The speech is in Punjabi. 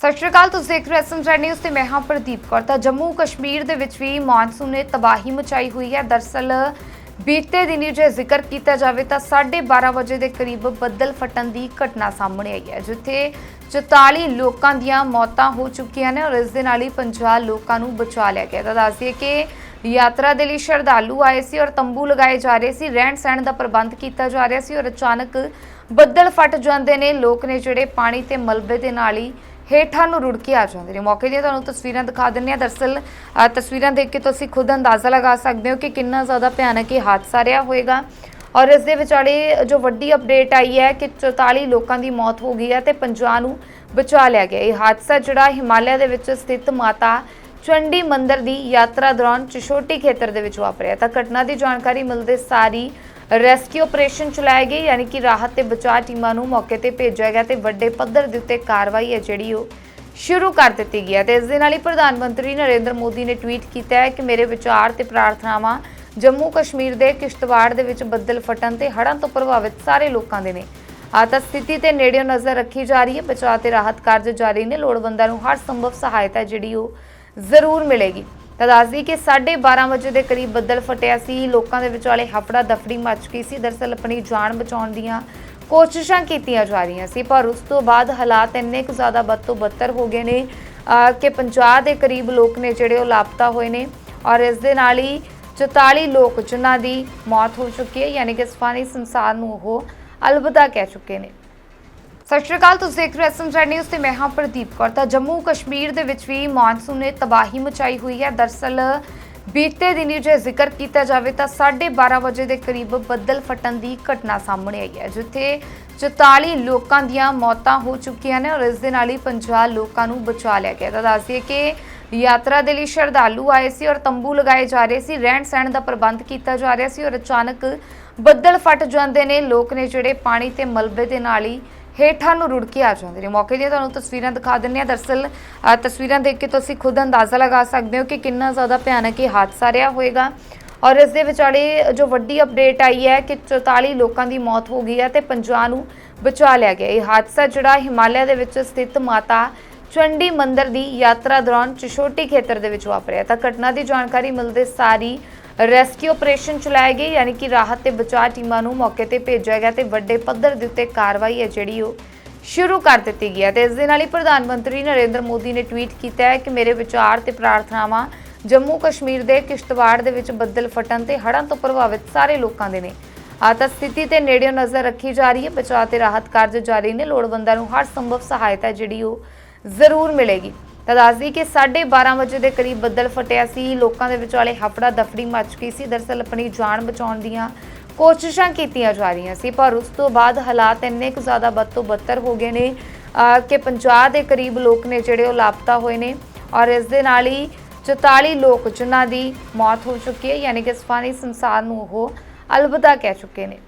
ਸਤਿ ਸ਼੍ਰੀ ਅਕਾਲ, ਤੁਸੀਂ ਦੇਖ ਰਹੇ ਹੋ ਐਸਐਮ ਨਿਊਜ਼ ਤੇ ਮੈਂ ਹਾਂ ਪ੍ਰਦੀਪ ਕੌਰ। ਤਾਂ ਜੰਮੂ ਕਸ਼ਮੀਰ ਦੇ ਵਿੱਚ ਵੀ ਮੌਨਸੂਨ ਨੇ ਤਬਾਹੀ ਮਚਾਈ ਹੋਈ ਹੈ। ਦਰਸਲ ਬੀਤੇ ਦਿਨੀ ਜੇ ਜ਼ਿਕਰ ਕੀਤਾ ਜਾਵੇ ਤਾਂ 12:30 ਵਜੇ ਦੇ ਕਰੀਬ ਬੱਦਲ ਫਟਣ ਦੀ ਘਟਨਾ ਸਾਹਮਣੇ ਆਈ ਹੈ, ਜਿੱਥੇ 44 ਲੋਕਾਂ ਦੀਆਂ ਮੌਤਾਂ ਹੋ ਚੁੱਕੀਆਂ ਨੇ ਔਰ ਇਸ ਦੇ ਨਾਲ ਹੀ 50 ਲੋਕਾਂ ਨੂੰ ਬਚਾ ਲਿਆ ਗਿਆ। ਤਾਂ ਦੱਸਦੀਏ ਕਿ ਯਾਤਰਾ ਦੇ ਲਈ ਸ਼ਰਧਾਲੂ ਆਏ ਸੀ ਔਰ ਤੰਬੂ ਲਗਾਏ ਜਾ ਰਹੇ ਸੀ। ਰਹਿਣ ਸਹਿਣ ਦਾ ਪ੍ਰਬੰਧ ਕੀਤਾ ਜਾ ਰਿਹਾ ਸੀ ਔਰ ਅਚਾਨਕ ਬੱਦਲ ਫਟ ਜਾਂਦੇ ਨੇ। ਲੋਕ ਨੇ ਜਿਹੜੇ ਪਾਣੀ ਤੇ ਮਲਬੇ ਦੇ ਨਾਲ ਹੀ ਹੇਠਾਂ ਨੂੰ ਰੁੜ ਕੇ ਆ ਜਾਂਦੇ ਨੇ। ਮੌਕੇ ਦੀਆਂ ਤੁਹਾਨੂੰ ਤਸਵੀਰਾਂ ਦਿਖਾ ਦਿੰਨੇ ਆ ਦਰਸਲ ਅ, ਤਸਵੀਰਾਂ ਦੇਖ ਕੇ ਤੁਸੀਂ ਖੁਦ ਅੰਦਾਜ਼ਾ ਲਗਾ ਸਕਦੇ ਹੋ ਕਿ ਕਿੰਨਾ ਜ਼ਿਆਦਾ ਭਿਆਨਕ ਇਹ ਹਾਦਸਾ ਰਿਹਾ ਹੋਵੇਗਾ। ਔਰ ਇਸ ਦੇ ਵਿਚਾਲੇ ਜੋ ਵੱਡੀ ਅਪਡੇਟ ਆਈ ਹੈ ਕਿ 44 ਲੋਕਾਂ ਦੀ ਮੌਤ ਹੋ ਗਈ ਹੈ ਤੇ 50 ਨੂੰ ਬਚਾ ਲਿਆ ਗਿਆ। ਇਹ ਹਾਦਸਾ ਜਿਹੜਾ ਹਿਮਾਲਿਆ ਦੇ ਵਿੱਚ ਸਥਿਤ ਮਾਤਾ ਚੰਡੀ ਮੰਦਿਰ ਦੀ ਯਾਤਰਾ ਦੌਰਾਨ ਚਸ਼ੋਟੀ ਖੇਤਰ ਦੇ ਵਿੱਚ ਵਾਪਰਿਆ। ਤਾਂ ਘਟਨਾ ਦੀ ਜਾਣਕਾਰੀ ਮਿਲਦੇ ਸਾਰੀ ਰੈਸਕਿਊ ਆਪਰੇਸ਼ਨ ਚਲਾਏ ਗਏ, ਯਾਨੀ ਕਿ ਰਾਹਤ ਤੇ ਬਚਾਅ ਟੀਮਾਂ ਨੂੰ ਮੌਕੇ ਤੇ ਭੇਜਿਆ ਗਿਆ ਤੇ ਵੱਡੇ ਪੱਧਰ ਦੇ ਉੱਤੇ ਕਾਰਵਾਈ ਹੈ ਜਿਹੜੀ ਉਹ ਸ਼ੁਰੂ ਕਰ ਦਿੱਤੀ ਗਈ ਤੇ ਇਸ ਦੇ ਨਾਲ ਹੀ ਪ੍ਰਧਾਨ ਮੰਤਰੀ ਨਰਿੰਦਰ ਮੋਦੀ ਨੇ ਟਵੀਟ ਕੀਤਾ ਹੈ ਕਿ ਮੇਰੇ ਵਿਚਾਰ ਤੇ ਪ੍ਰਾਰਥਨਾਵਾਂ ਜੰਮੂ ਕਸ਼ਮੀਰ ਦੇ ਕਿਸ਼ਤਵਾੜ ਦੇ ਵਿੱਚ ਬੱਦਲ ਫਟਣ ਤੇ ਹੜ੍ਹਾਂ ਤੋਂ ਪ੍ਰਭਾਵਿਤ ਸਾਰੇ ਲੋਕਾਂ ਦੇ ਨੇ। ਆ ਤਾਂ ਸਥਿਤੀ ਤੇ ਨੇੜਿਓਂ ਨਜ਼ਰ ਰੱਖੀ ਜਾ ਰਹੀ ਹੈ। ਬਚਾਅ ਤੇ ਰਾਹਤ ਕਾਰਜ ਜਾਰੀ ਨੇ। ਲੋੜਵੰਦਾਂ ਨੂੰ ਹਰ ਸੰਭਵ ਸਹਾਇਤਾ ਜਿਹੜੀ ਉਹ ਜ਼ਰੂਰ ਮਿਲੇਗੀ। ਤਾਂ ਦੱਸਦੀ ਕਿ 12:30 ਵਜੇ ਦੇ ਕਰੀਬ ਬੱਦਲ ਫਟਿਆ ਸੀ। ਲੋਕਾਂ ਦੇ ਵਿਚਾਲੇ ਹਫੜਾ ਦਫੜੀ ਮਚ ਗਈ ਸੀ। ਦਰਸਲ ਆਪਣੀ ਜਾਨ ਬਚਾਉਣ ਦੀਆਂ ਕੋਸ਼ਿਸ਼ਾਂ ਕੀਤੀਆਂ ਜਾ ਰਹੀਆਂ ਸੀ, ਪਰ ਉਸ ਤੋਂ ਬਾਅਦ ਹਾਲਾਤ ਇੰਨੇ ਕੁ ਜ਼ਿਆਦਾ ਬਦ ਤੋਂ ਬੱਤਰ ਹੋ ਗਏ ਨੇ ਕਿ 50 ਦੇ ਕਰੀਬ ਲੋਕ ਨੇ ਜਿਹੜੇ ਉਹ ਲਾਪਤਾ ਹੋਏ ਨੇ। ਔਰ ਇਸ ਦੇ ਨਾਲ ਹੀ 44 ਲੋਕ ਜਿਨ੍ਹਾਂ ਦੀ ਮੌਤ ਹੋ ਚੁੱਕੀ ਹੈ, ਯਾਨੀ ਕਿ ਇਸ ਸੰਸਾਰ ਨੂੰ ਉਹ ਅਲਵਿਦਾ ਕਹਿ ਚੁੱਕੇ ਨੇ। ਸਤਿ ਸ਼੍ਰੀ ਅਕਾਲ, ਤੁਸੀਂ ਦੇਖ ਰਹੇ ਹੋ ਐਸਐਮ ਜ਼ੈਡ ਨਿਊਜ਼ ਤੇ ਮੈਂ ਹਾਂ ਪ੍ਰਦੀਪ ਕੌਰ। ਤਾਂ ਜੰਮੂ ਕਸ਼ਮੀਰ ਦੇ ਵਿੱਚ ਵੀ ਮੌਨਸੂਨ ਨੇ ਤਬਾਹੀ ਮਚਾਈ ਹੋਈ ਹੈ। ਦਰਸਲ ਬੀਤੇ ਦਿਨੀ ਜੇ ਜ਼ਿਕਰ ਕੀਤਾ ਜਾਵੇ ਤਾਂ 12:30 ਵਜੇ ਦੇ ਕਰੀਬ ਬੱਦਲ ਫਟਣ ਦੀ ਘਟਨਾ ਸਾਹਮਣੇ ਆਈ ਹੈ, ਜਿੱਥੇ 44 ਲੋਕਾਂ ਦੀਆਂ ਮੌਤਾਂ ਹੋ ਚੁੱਕੀਆਂ ਨੇ ਔਰ ਇਸ ਦੇ ਨਾਲ ਹੀ 50 ਲੋਕਾਂ ਨੂੰ ਬਚਾ ਲਿਆ ਗਿਆ ਤਾਂ ਦੱਸਦੀਏ ਕਿ ਯਾਤਰਾ ਦੇ ਲਈ ਸ਼ਰਧਾਲੂ ਆਏ ਸੀ ਔਰ ਤੰਬੂ ਲਗਾਏ ਜਾ ਰਹੇ ਸੀ। ਰਹਿਣ ਸਹਿਣ ਦਾ ਪ੍ਰਬੰਧ ਕੀਤਾ ਜਾ ਰਿਹਾ ਸੀ ਔਰ ਅਚਾਨਕ ਬੱਦਲ ਫਟ ਜਾਂਦੇ ਨੇ। ਲੋਕ ਨੇ ਜਿਹੜੇ ਪਾਣੀ ਤੇ ਮਲਬੇ ਦੇ ਨਾਲ ਹੀ ਹੇਠਾਂ ਨੂੰ ਰੁੜ ਕੇ ਆ ਜਾਂਦੇ ਨੇ ਮੌਕੇ ਦੀਆਂ ਤੁਹਾਨੂੰ ਤਸਵੀਰਾਂ ਦਿਖਾ ਦਿੰਨੇ ਆ ਦਰਸਲ ਤਸਵੀਰਾਂ ਦੇਖ ਕੇ ਤੁਸੀਂ ਖੁਦ ਅੰਦਾਜ਼ਾ ਲਗਾ ਸਕਦੇ ਹੋ ਕਿ ਕਿੰਨਾ ਜ਼ਿਆਦਾ ਭਿਆਨਕ ਇਹ ਹਾਦਸਾ ਰਿਹਾ ਹੋਵੇਗਾ। ਔਰ ਇਸ ਦੇ ਵਿਚਾਲੇ ਜੋ ਵੱਡੀ ਅਪਡੇਟ ਆਈ ਹੈ ਕਿ 44 ਲੋਕਾਂ ਦੀ ਮੌਤ ਹੋ ਗਈ ਹੈ ਤੇ 50 ਨੂੰ ਬਚਾ ਲਿਆ ਗਿਆ। ਇਹ ਹਾਦਸਾ ਜਿਹੜਾ ਹਿਮਾਲਿਆ ਦੇ ਵਿੱਚ ਸਥਿਤ ਮਾਤਾ ਚੰਡੀ ਮੰਦਰ ਦੀ ਯਾਤਰਾ ਦੌਰਾਨ ਚਸ਼ੋਟੀ ਖੇਤਰ ਦੇ ਵਿੱਚ ਵਾਪਰਿਆ। ਤਾਂ ਘਟਨਾ ਦੀ ਜਾਣਕਾਰੀ ਮਿਲਦੇ ਸਾਰੀ ਰੈਸਕਿਊ ਆਪਰੇਸ਼ਨ ਚਲਾਏ ਗਏ, ਯਾਨੀ ਕਿ ਰਾਹਤ ਤੇ ਬਚਾਅ ਟੀਮਾਂ ਨੂੰ ਮੌਕੇ ਤੇ ਭੇਜਿਆ ਗਿਆ ਤੇ ਵੱਡੇ ਪੱਧਰ ਦੇ ਉੱਤੇ ਕਾਰਵਾਈ ਹੈ ਜਿਹੜੀ ਉਹ ਸ਼ੁਰੂ ਕਰ ਦਿੱਤੀ ਗਈ ਹੈ। ਤੇ ਇਸ ਦੇ ਨਾਲ ਹੀ ਪ੍ਰਧਾਨ ਮੰਤਰੀ ਨਰਿੰਦਰ ਮੋਦੀ ਨੇ ਟਵੀਟ ਕੀਤਾ ਹੈ ਕਿ ਮੇਰੇ ਵਿਚਾਰ ਤੇ ਪ੍ਰਾਰਥਨਾਵਾਂ ਜੰਮੂ ਕਸ਼ਮੀਰ ਦੇ ਕਿਸ਼ਤਵਾੜ ਦੇ ਵਿੱਚ ਬੱਦਲ ਫਟਣ ਤੇ ਹੜ੍ਹਾਂ ਤੋਂ ਪ੍ਰਭਾਵਿਤ ਸਾਰੇ ਲੋਕਾਂ ਦੇ ਨੇ। ਆ ਤਾਂ ਸਥਿਤੀ ਤੇ ਨੇੜਿਓਂ ਨਜ਼ਰ ਰੱਖੀ ਜਾ ਰਹੀ ਹੈ। ਬਚਾਅ ਤੇ ਰਾਹਤ ਕਾਰਜ ਜਾਰੀ ਨੇ। ਲੋੜਵੰਦਾਂ ਨੂੰ ਹਰ ਸੰਭਵ ਸਹਾਇਤਾ ਜਿਹੜੀ ਉਹ ਜ਼ਰੂਰ ਮਿਲੇਗੀ। ਤਾਂ ਦੱਸਦੀ ਕਿ 12:30 ਵਜੇ ਦੇ ਕਰੀਬ ਬੱਦਲ ਫਟਿਆ ਸੀ। ਲੋਕਾਂ ਦੇ ਵਿਚਾਲੇ ਹਫੜਾ ਦਫੜੀ ਮਚ ਗਈ ਸੀ। ਦਰਸਲ ਆਪਣੀ ਜਾਨ ਬਚਾਉਣ ਦੀਆਂ ਕੋਸ਼ਿਸ਼ਾਂ ਕੀਤੀਆਂ ਜਾ ਰਹੀਆਂ ਸੀ, ਪਰ ਉਸ ਤੋਂ ਬਾਅਦ ਹਾਲਾਤ ਇੰਨੇ ਕੁ ਜ਼ਿਆਦਾ ਬਦ ਤੋਂ ਬੱਤਰ ਹੋ ਗਏ ਨੇ ਕਿ 50 ਦੇ ਕਰੀਬ ਲੋਕ ਨੇ ਜਿਹੜੇ ਉਹ ਲਾਪਤਾ ਹੋਏ ਨੇ ਔਰ ਇਸ ਦੇ ਨਾਲ ਹੀ 44 ਲੋਕ ਜਿਨ੍ਹਾਂ ਦੀ ਮੌਤ ਹੋ ਚੁੱਕੀ ਹੈ, ਯਾਨੀ ਕਿ ਇਸ ਸੰਸਾਰ ਨੂੰ ਉਹ ਅਲਵਿਦਾ ਕਹਿ ਚੁੱਕੇ ਨੇ।